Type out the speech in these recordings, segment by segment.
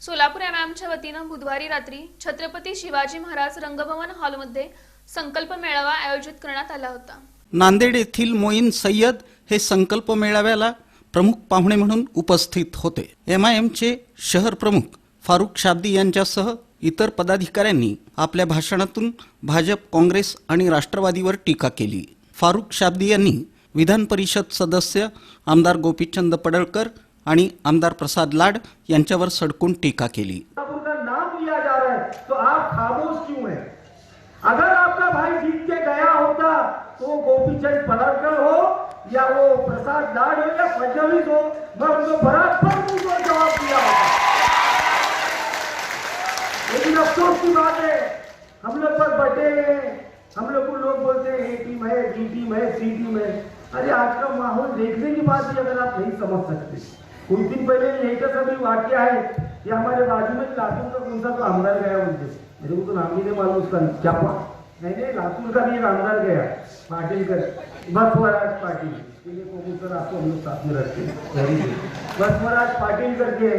सोलापूर एमएमच्या वतीनं बुधवारी रात्री छत्रपती शिवाजी महाराज रंगभवन हॉलमध्ये संकल्प मेळावा आयोजित करण्यात आला होता. नांदेड येथील मोईन सय्यद हे संकल्प मेळाव्याला प्रमुख पाहुणे म्हणून उपस्थित होते. एम आय एमचे शहर प्रमुख फारुख शाब्दी यांच्यासह इतर पदाधिकाऱ्यांनी आपल्या भाषणातून भाजप काँग्रेस आणि राष्ट्रवादीवर टीका केली. फारुख शाब्दी यांनी विधान परिषद सदस्य आमदार गोपीचंद पडळकर आणि आमदार प्रसाद लाड यांच्यावर सडकून टीका केली. नाम लिया जा रहा है तो आप खामोश क्यों हैं? अगर आपका भाई जीत के गया होता तो गोपीचंद पडळकर हो या वो प्रसाद लाड हो या फडणवीस हो मैं उनको बराबर उनको जवाब दिया लेकिन अफसोस की बात है हम लोग पर बटे हैं हम लोग को लोग बोलते हैं ए टीम है बी टीम है सी टीम है। अरे आज का माहौल देखने की बात भी अगर आप नहीं समझ सकते। कुछ दिन पहले यही का सभी वाक्य है कि हमारे बाजू में लातूर का कौन सा तो आमदार गया उनसे मेरे को तो नाम ही नहीं मालूम उसका क्या नहीं नहीं लातूर का भी एक आमदार गया. पाटिल कर बसवराज पाटिल. इसलिए कोमल सर आपको हम लोग साथ में रखते हैं Very good. बसवराज पाटिल करके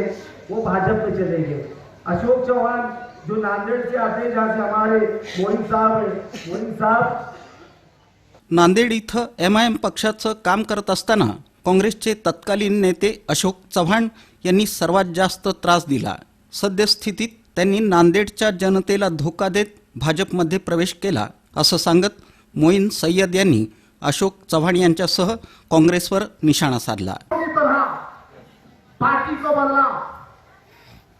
वो भाजपा में चले गए. अशोक चौहान जो नांदेड़ से आते हैं जहाँ से हमारे मोहित साहब है मोहित साहब. नांदेड इथं एम आय एम पक्षाचं काम करत असताना काँग्रेसचे तत्कालीन नेते अशोक चव्हाण यांनी सर्वात जास्त त्रास दिला. सद्यस्थितीत त्यांनी नांदेडच्या जनतेला धोका देत भाजपमध्ये प्रवेश केला असं सांगत मोईन सय्यद यांनी अशोक चव्हाण यांच्यासह काँग्रेसवर निशाणा साधला. पार्टी को बदला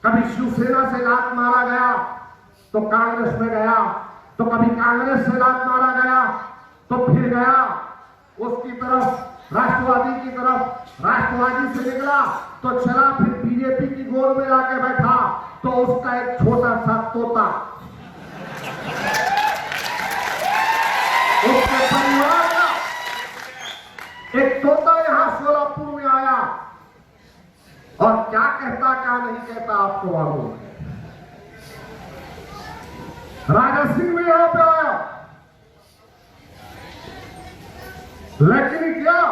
कभी शिवसेना से लात मारा गया तो कांग्रेस में गया तो कभी कांग्रेस से लात मारा गया तो फिर गया। उसकी तरफ राष्ट्रवादी की तरफ़, राष्ट्रवादी से निकला तो चला फिर बीजेपी की गोल में आके बैठा तो उसका एक छोटा सा तोता। उसके परिवार का एक तोता यहाँ सोलापुर में आया। और क्या कहता, क्या नहीं कहता, आपको मालूम राजा सिंह भी यहाँ पे आया। लेकिन क्या?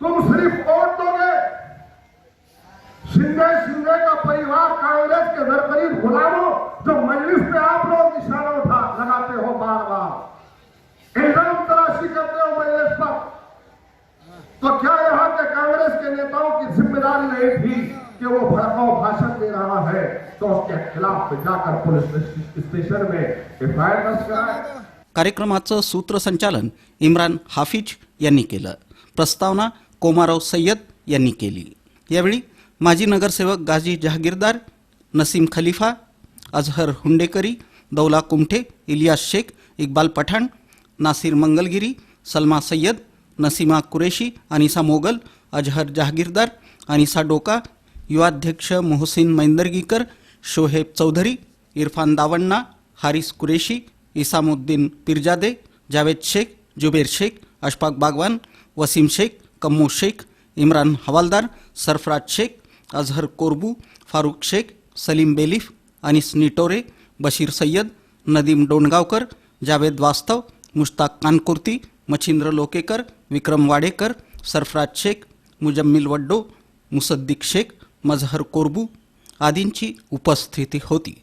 तुम सिर्फ़ वोट दोगे शिंदे शिंदे का परिवार कांग्रेस के घर करीब गुलामों जो मजलिस पे आप लोग निशाना उठा लगाते हो बार बार इल्ज़ाम तलाशी करते हो मजलिस पर। तो क्या यहाँ के कांग्रेस के नेताओं की ज़िम्मेदारी नहीं थी कि वो भड़काऊ भाषण दे रहा है? तो उसके खिलाफ जाकर पुलिस स्टेशन में एफ़ आई आर दर्ज कराए। कार्यक्रमाचं सूत्रसंचालन इम्रान हाफिज यांनी केलं. प्रस्तावना कोमाराव सय्यद यांनी केली. यावेळी माजी नगरसेवक गाजी जहागीरदार नसीम खलिफा अझहर हुंडेकरी दौला कुमठे इलियास शेख इक्बाल पठाण नासिर मंगलगिरी सलमा सय्यद नसीमा कुरेशी अनिसा मोगल अजहर जहागीरदार अनिसा डोका युवाध्यक्ष मोहसिन मैंदर्गीकर शोहेब चौधरी इरफान दावण्णा हारिस कुरेशी इसामुद्दीन पिरजादे जावेद शेख जुबेर शेख अशफाक बागवान वसीम शेख कम्मू शेख इम्रान हवालदार सरफराज शेख अझहर कोरबू फारुख शेख सलीम बेलीफ अनिस निटोरे बशीर सय्यद नदीम डोणगावकर जावेद वास्तव मुश्ताक कानकुर्ती मच्छिंद्र लोकेकर विक्रम वाडेकर सरफराज शेख मुजम्मिल वड्डो मुसद्दिक शेख मजहर कोरबू आदींची उपस्थिती होती